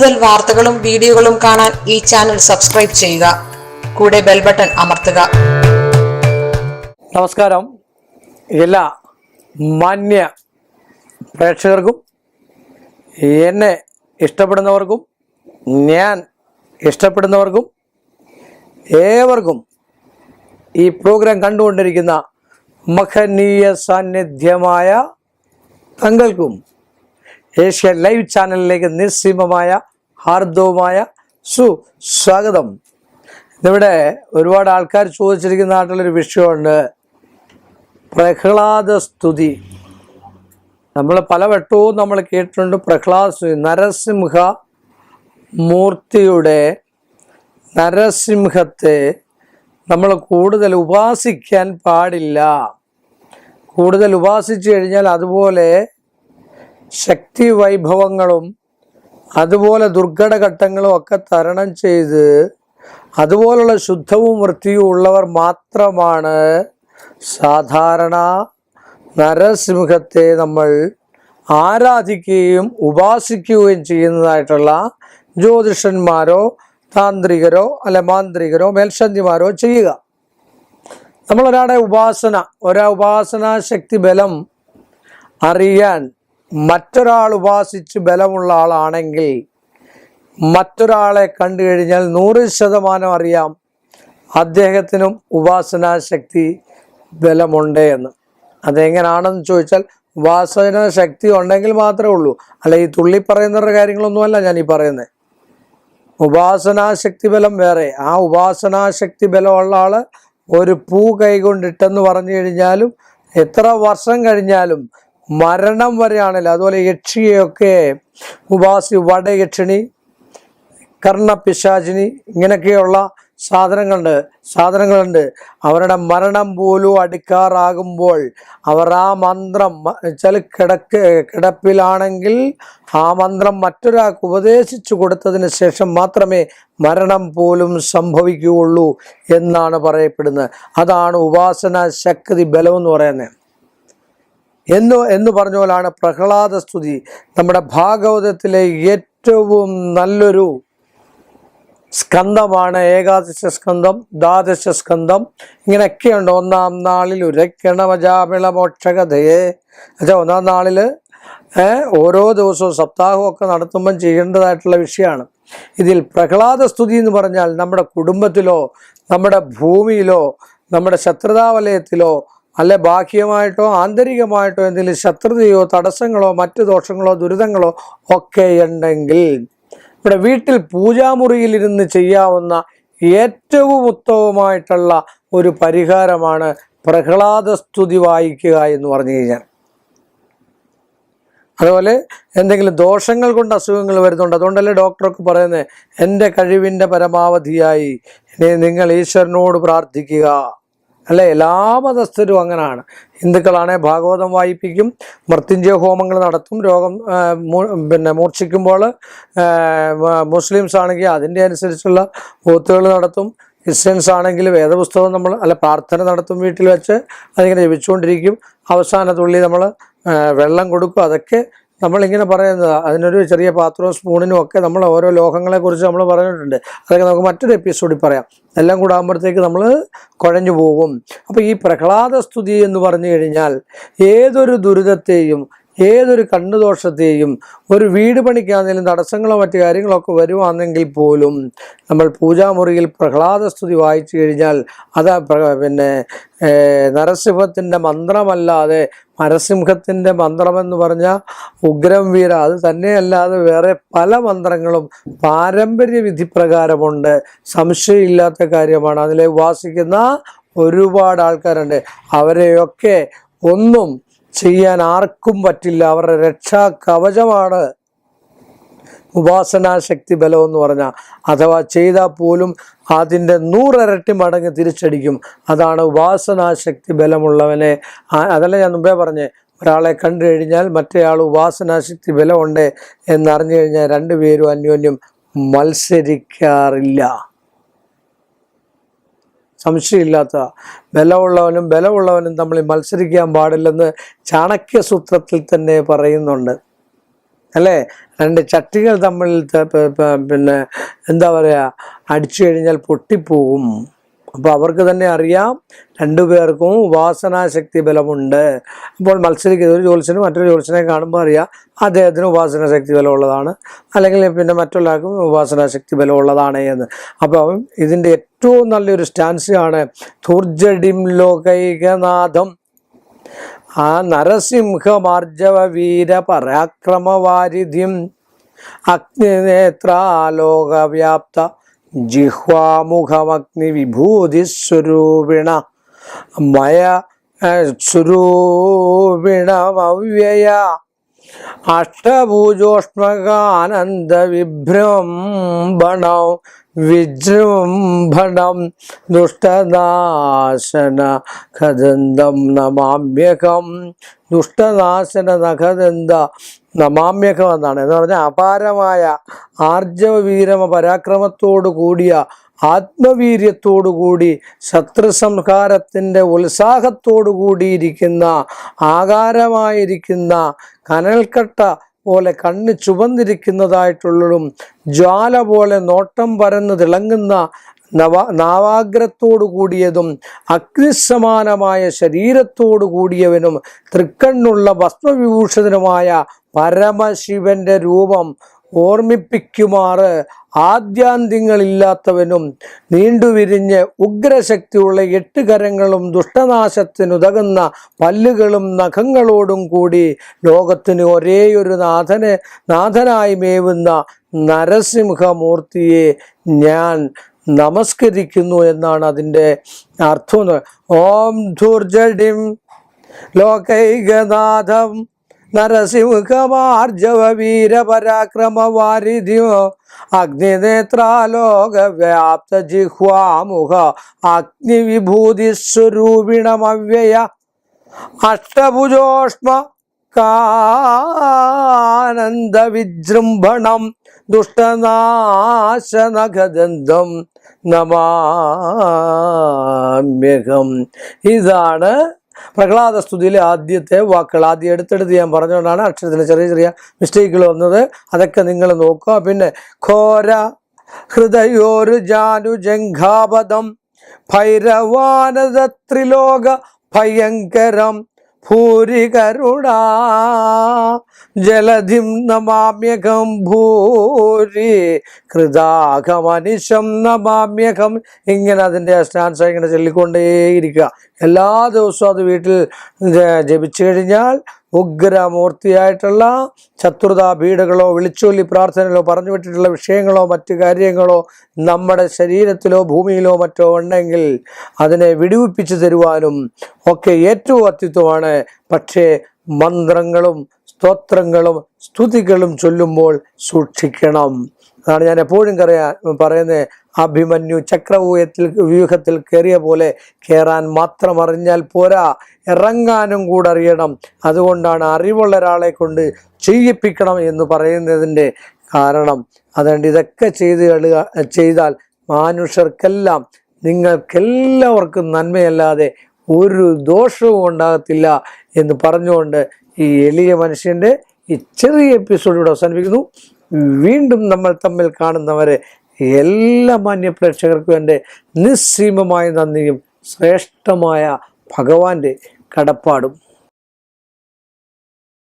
കൂടുതൽ വാർത്തകളും വീഡിയോകളും കാണാൻ ഈ ചാനൽ സബ്സ്ക്രൈബ് ചെയ്യുക. കൂടെ ബെൽ ബട്ടൺ അമർത്തുക. നമസ്കാരം. എല്ലാ മാന്യ പ്രേക്ഷകർക്കും എന്നെ ഇഷ്ടപ്പെടുന്നവർക്കും ഞാൻ ഇഷ്ടപ്പെടുന്നവർക്കും ഏവർക്കും ഈ പ്രോഗ്രാം കണ്ടുകൊണ്ടിരിക്കുന്ന മഹനീയ സാന്നിധ്യമായ തങ്ങൾക്കും ഏഷ്യ ലൈവ് ചാനലിലേക്ക് നിസ്സീമമായ ഹാർദവുമായ സുസ്വാഗതം. ഇവിടെ ഒരുപാട് ആൾക്കാർ ചോദിച്ചിരിക്കുന്ന നാട്ടിലൊരു വിഷയമുണ്ട്. പ്രഹ്ലാദ സ്തുതി. നമ്മൾ പലവട്ടവും നമ്മൾ കേട്ടിട്ടുണ്ട് പ്രഹ്ലാദ സ്തുതി. നരസിംഹ മൂർത്തിയുടെ നരസിംഹത്തെ നമ്മൾ കൂടുതൽ ഉപാസിക്കാൻ പാടില്ല. കൂടുതൽ ഉപാസിച്ചു കഴിഞ്ഞാൽ അതുപോലെ ശക്തി വൈഭവങ്ങളും അതുപോലെ ദുർഘട ദുർഘടഘട്ടങ്ങളും ഒക്കെ തരണം ചെയ്ത് അതുപോലുള്ള ശുദ്ധവും വൃത്തിയും ഉള്ളവർ മാത്രമാണ് സാധാരണ നരസിംഹത്തെ നമ്മൾ ആരാധിക്കുകയും ഉപാസിക്കുകയും ചെയ്യുന്നതായിട്ടുള്ള ജ്യോതിഷന്മാരോ താന്ത്രികരോ അല്ല മാന്ത്രികരോ മേൽശാന്തിമാരോ ചെയ്യുക. നമ്മളൊരാളുടെ ഉപാസന ഒരാ ഉപാസനാ ശക്തി ബലം അറിയാൻ മറ്റൊരാൾ ഉപാസിച്ച് ബലമുള്ള ആളാണെങ്കിൽ മറ്റൊരാളെ കണ്ടു കഴിഞ്ഞാൽ നൂറ് ശതമാനം അറിയാം അദ്ദേഹത്തിനും ഉപാസനാ ശക്തി ബലമുണ്ട് എന്ന്. അതെങ്ങനാണെന്ന് ചോദിച്ചാൽ ഉപാസന ശക്തി ഉണ്ടെങ്കിൽ മാത്രമേ ഉള്ളൂ. അല്ല ഈ തുള്ളി പറയുന്നവരുടെ കാര്യങ്ങളൊന്നുമല്ല ഞാൻ ഈ പറയുന്നത് ഉപാസനാശക്തി ബലം വേറെ. ആ ഉപാസനാശക്തി ബലമുള്ള ആൾ ഒരു പൂ കൈകൊണ്ടിട്ടെന്ന് പറഞ്ഞു കഴിഞ്ഞാലും എത്ര വർഷം കഴിഞ്ഞാലും മരണം വരെയാണല്ലോ. അതുപോലെ യക്ഷിയെയൊക്കെ ഉപാസി വടയക്ഷിണി കർണപിശാചിനി ഇങ്ങനെയൊക്കെയുള്ള സാധനങ്ങളുണ്ട് സാധനങ്ങളുണ്ട്. അവരുടെ മരണം പോലും അടുക്കാറാകുമ്പോൾ അവർ ആ മന്ത്രം വെച്ചാൽ കിടക്ക് കിടപ്പിലാണെങ്കിൽ ആ മന്ത്രം മറ്റൊരാൾക്ക് ഉപദേശിച്ചു കൊടുത്തതിന് ശേഷം മാത്രമേ മരണം പോലും സംഭവിക്കുകയുള്ളൂ എന്നാണ് പറയപ്പെടുന്നത്. അതാണ് ഉപാസന ശക്തി ബലം എന്ന് പറയുന്നത്. എന്ന് എന്ന് പറഞ്ഞ പോലാണ് പ്രഹ്ലാദ സ്തുതി. നമ്മുടെ ഭാഗവതത്തിലെ ഏറ്റവും നല്ലൊരു സ്കന്ധമാണ് ഏകാദശ സ്കന്ധം ദ്വാദശ സ്കന്ധം. ഇങ്ങനെയൊക്കെയുണ്ട്. ഒന്നാം നാളിൽ ഉരക്കണമജാമിള മോക്ഷകഥയെ എന്നുവെച്ചാൽ ഒന്നാം നാളിൽ ഓരോ ദിവസവും സപ്താഹമൊക്കെ നടത്തുമ്പം ചെയ്യേണ്ടതായിട്ടുള്ള വിഷയമാണ്. ഇതിൽ പ്രഹ്ലാദ സ്തുതി എന്ന് പറഞ്ഞാൽ നമ്മുടെ കുടുംബത്തിലോ നമ്മുടെ ഭൂമിയിലോ നമ്മുടെ ശത്രുതാവലയത്തിലോ അല്ലെ ബാഹ്യമായിട്ടോ ആന്തരികമായിട്ടോ എന്തെങ്കിലും ശത്രുതയോ തടസ്സങ്ങളോ മറ്റു ദോഷങ്ങളോ ദുരിതങ്ങളോ ഒക്കെ ഉണ്ടെങ്കിൽ ഇവിടെ വീട്ടിൽ പൂജാമുറിയിലിരുന്ന് ചെയ്യാവുന്ന ഏറ്റവും ഉത്തമമായിട്ടുള്ള ഒരു പരിഹാരമാണ് പ്രഹ്ലാദസ്തുതി വായിക്കുക എന്ന് പറഞ്ഞു കഴിഞ്ഞാൽ. അതുപോലെ എന്തെങ്കിലും ദോഷങ്ങൾ കൊണ്ട് അസുഖങ്ങൾ വരുന്നുണ്ട്. അതുകൊണ്ടല്ലേ ഡോക്ടറൊക്കെ പറയുന്നത് എന്റെ കഴിവിന്റെ പരമാവധിയായി. നിങ്ങൾ ഈശ്വരനോട് പ്രാർത്ഥിക്കുക. അല്ലെ? എല്ലാ മതസ്ഥരും അങ്ങനെയാണ് ഹിന്ദുക്കളാണെ ഭാഗവതം വായിപ്പിക്കും മൃത്യുഞ്ജയ ഹോമങ്ങൾ നടത്തും രോഗം പിന്നെ മൂർച്ഛിക്കുമ്പോൾ മുസ്ലിംസ് ആണെങ്കിൽ അതിന്റെ അനുസരിച്ചുള്ള ഓത്തുകൾ നടത്തും ക്രിസ്ത്യൻസ് ആണെങ്കിൽ വേദപുസ്തകം നമ്മൾ അല്ല പ്രാർത്ഥന നടത്തും വീട്ടിൽ വെച്ച് അതിങ്ങനെ ജപിച്ചുകൊണ്ടിരിക്കും. അവസാന തുള്ളി നമ്മൾ വെള്ളം കൊടുക്കും. അതൊക്കെ നമ്മളിങ്ങനെ പറയുന്നത് അതിനൊരു ചെറിയ പാത്രവും സ്പൂണിനും ഒക്കെ നമ്മൾ ഓരോ ലോഹങ്ങളെക്കുറിച്ച് നമ്മൾ പറഞ്ഞിട്ടുണ്ട്. അതൊക്കെ നമുക്ക് മറ്റൊരു എപ്പിസോഡിൽ പറയാം. എല്ലാം കൂടെ ആകുമ്പോഴത്തേക്ക് നമ്മൾ കുഴഞ്ഞു പോകും. അപ്പോൾ ഈ പ്രഹ്ലാദ സ്തുതി എന്ന് പറഞ്ഞു കഴിഞ്ഞാൽ ഏതൊരു ദുരിതത്തെയും ഏതൊരു കണ്ണുദോഷത്തെയും ഒരു വീട് പണിക്കാണെങ്കിലും തടസ്സങ്ങളോ മറ്റു കാര്യങ്ങളോ ഒക്കെ വരുവാണെങ്കിൽ പോലും നമ്മൾ പൂജാമുറിയിൽ പ്രഹ്ലാദ സ്തുതി വായിച്ചു കഴിഞ്ഞാൽ അത് പിന്നെ നരസിംഹത്തിന്റെ മന്ത്രമല്ലാതെ നരസിംഹത്തിന്റെ മന്ത്രമെന്ന് പറഞ്ഞാൽ ഉഗ്രം വീര. അത് തന്നെയല്ലാതെ വേറെ പല മന്ത്രങ്ങളും പാരമ്പര്യ വിധി പ്രകാരമുണ്ട് സംശയമില്ലാത്ത കാര്യമാണ്. അതിലെ ഉപാസിക്കുന്ന ഒരുപാട് ആൾക്കാരുണ്ട്. അവരെയൊക്കെ ഒന്നും ചെയ്യാൻ ആർക്കും പറ്റില്ല. അവരുടെ രക്ഷാ കവചമാണ് ഉപാസനാശക്തി ബലം എന്ന് പറഞ്ഞാൽ അഥവാ ചെയ്താൽ പോലും അതിന്റെ നൂറിരട്ടി മടങ്ങ് തിരിച്ചടിക്കും. അതാണ് ഉപാസനാശക്തി ബലമുള്ളവനെ. അതല്ല ഞാൻ മുമ്പേ പറഞ്ഞേ ഒരാളെ കണ്ടു കഴിഞ്ഞാൽ മറ്റേയാൾ ഉപാസനാശക്തി ബലമുണ്ട് എന്നറിഞ്ഞു കഴിഞ്ഞാൽ രണ്ടുപേരും അന്യോന്യം മത്സരിക്കാറില്ല. സംശയമില്ലാത്ത ബലമുള്ളവനും ബലമുള്ളവനും തമ്മിൽ മത്സരിക്കാൻ പാടില്ലെന്ന് ചാണക്യ സൂത്രത്തിൽ തന്നെ പറയുന്നുണ്ട്. അല്ലേ? രണ്ട് ചട്ടികൾ തമ്മിൽ പിന്നെ എന്താ പറയുക അടിച്ചു കഴിഞ്ഞാൽ പൊട്ടിപ്പോകും അപ്പോൾ അവർക്ക് തന്നെ അറിയാം രണ്ടുപേർക്കും ഉപാസനാശക്തി ബലമുണ്ട്. അപ്പോൾ മത്സരിക്കുന്ന ഒരു ജോത്സ്യന് മറ്റൊരു ജോത്സ്യനെ കാണുമ്പോൾ അറിയാം അദ്ദേഹത്തിന് ഉപാസനാശക്തി ബലമുള്ളതാണ്. അല്ലെങ്കിൽ പിന്നെ മറ്റുള്ളവർക്കും ഉപാസനാശക്തി ബലമുള്ളതാണ് എന്ന്. അപ്പം ഇതിന്റെ ഏറ്റവും നല്ലൊരു സ്റ്റാൻസാണ് ധൂർജഡിം ലോകൈകനാഥം ആ നരസിംഹമാർജവ വീര പരാക്രമവാരിധിം അഗ്നിനേത്രാലോകവ്യാപ്ത जिह्वामुखमग्निविभूतिस्वरूपिण मय स्वरूपिणमव्यया മയ സ്വരൂപിണമവ്യയ അഷ്ടഭുജോഷ്മകാനന്ദ വിഭ്രംഭണം വിജൃംഭണം ദുഷ്ടനാശന ഖദന്തം നമാമ്യകം. ദുഷ്ടനാശന നഖദന്ത നമാമ്യകം എന്നാണ്. എന്ന് പറഞ്ഞാൽ അപാരമായ ആർജവ വീരമ പരാക്രമത്തോടു കൂടിയ ആത്മവീര്യത്തോടു ശത്രുസംഹാരത്തിന്റെ ശത്രു സംഹാരത്തിന്റെ ഉത്സാഹത്തോടു കൂടിയിരിക്കുന്ന ആകാരമായിരിക്കുന്ന കനൽക്കട്ട പോലെ കണ്ണ് ചുവന്നിരിക്കുന്നതായിട്ടുള്ളതും ജ്വാല പോലെ നോട്ടം പരന്ന് തിളങ്ങുന്ന നവ നാവാഗ്രത്തോടു കൂടിയതും അഗ്നിസമാനമായ ശരീരത്തോടു കൂടിയവനും തൃക്കണ്ണുള്ള ഭസ്മവിഭൂഷിതനുമായ പരമശിവന്റെ രൂപം ഓർമ്മിപ്പിക്കുമാറ് ആദ്യാന്തിങ്ങളില്ലാത്തവനും നീണ്ടുവിരിഞ്ഞ് ഉഗ്രശക്തിയുള്ള എട്ട് കരങ്ങളും ദുഷ്ടനാശത്തിനുതകുന്ന പല്ലുകളും നഖങ്ങളോടും കൂടി ലോകത്തിന് ഒരേയൊരു നാഥനെ നാഥനായി മേവുന്ന നരസിംഹമൂർത്തിയെ ഞാൻ നമസ്കരിക്കുന്നു എന്നാണ് അതിന്റെ അർത്ഥം. ഓം ധൂർജഡിം ലോകൈകനാഥം നരസിംഹമാർജവ വീരപരാക്രമവാരിധിയോ അഗ്നിനേത്രാലോക വ്യാപ്ത ജിഹ്വാമുഖ അഗ്നിവിഭൂതി സ്വരൂപിണമവ്യയ അഷ്ടഭുജോഷ്മ കാനന്ദ വിജൃംഭണം ദുഷ്ടനാശനഖദന്തം നമാമ്യകം ഇതാണ് പ്രഹ്ലാദ സ്തുതിയിലെ ആദ്യത്തെ വാക്കുകൾ ആദ്യം എടുത്തെടുത്ത് ഞാൻ പറഞ്ഞുകൊണ്ടാണ് അക്ഷരത്തിൽ ചെറിയ ചെറിയ മിസ്റ്റേക്കുകൾ വന്നത്. അതൊക്കെ നിങ്ങൾ നോക്കുക. പിന്നെ ഘോര ഹൃദയോരു ജാനുജംഘാപദം ഭൈരവാനദ ത്രിലോക ഭയങ്കരം ഭൂരി കരുണാ ജലധിം നമാമ്യകം ഭൂരി കൃതാഘമനിശം നമാമ്യകം. ഇങ്ങനെ അതിന്റെ സ്റ്റാൻസ് ഇങ്ങനെ ചൊല്ലിക്കൊണ്ടേയിരിക്കുക. എല്ലാ ദിവസവും അത് വീട്ടിൽ ജപിച്ചു കഴിഞ്ഞാൽ ഉഗ്രമൂർത്തിയായിട്ടുള്ള ശത്രുതാ പീഡകളോ വിളിച്ചൊല്ലി പ്രാർത്ഥനകളോ പറഞ്ഞു വിട്ടിട്ടുള്ള വിഷയങ്ങളോ മറ്റു കാര്യങ്ങളോ നമ്മുടെ ശരീരത്തിലോ ഭൂമിയിലോ മറ്റോ ഉണ്ടെങ്കിൽ അതിനെ വിടുവിപ്പിച്ചു തരുവാനും ഒക്കെ ഏറ്റവും അത്യുത്വമാണ് പക്ഷേ മന്ത്രങ്ങളും സ്തോത്രങ്ങളും സ്തുതികളും ചൊല്ലുമ്പോൾ സൂക്ഷിക്കണം. അതാണ് ഞാൻ എപ്പോഴും കറിയാ പറയുന്നത് അഭിമന്യു ചക്രവ്യൂഹത്തിൽ വ്യൂഹത്തിൽ കയറിയ പോലെ കയറാൻ മാത്രം അറിഞ്ഞാൽ പോരാ. ഇറങ്ങാനും കൂടെ അറിയണം അതുകൊണ്ടാണ് അറിവുള്ള ഒരാളെ കൊണ്ട് ചെയ്യിപ്പിക്കണം എന്ന് പറയുന്നതിന്റെ കാരണം. അതുകൊണ്ട് ഇതൊക്കെ ചെയ്ത് ചെയ്താൽ മനുഷ്യർക്കെല്ലാം നിങ്ങൾക്കെല്ലാവർക്കും നന്മയല്ലാതെ ഒരു ദോഷവും ഉണ്ടാകത്തില്ല എന്ന് പറഞ്ഞുകൊണ്ട് ഈ എളിയ മനുഷ്യന്റെ ഈ ചെറിയ എപ്പിസോഡ് ഇവിടെ അവസാനിപ്പിക്കുന്നു. വീണ്ടും നമ്മൾ തമ്മിൽ കാണുന്നവരെ എല്ലാ മാന്യ പ്രേക്ഷകർക്കും എന്റെ നിസ്സീമമായ നന്ദിയും ശ്രേഷ്ഠമായ ഭഗവാന്റെ കടപ്പാടും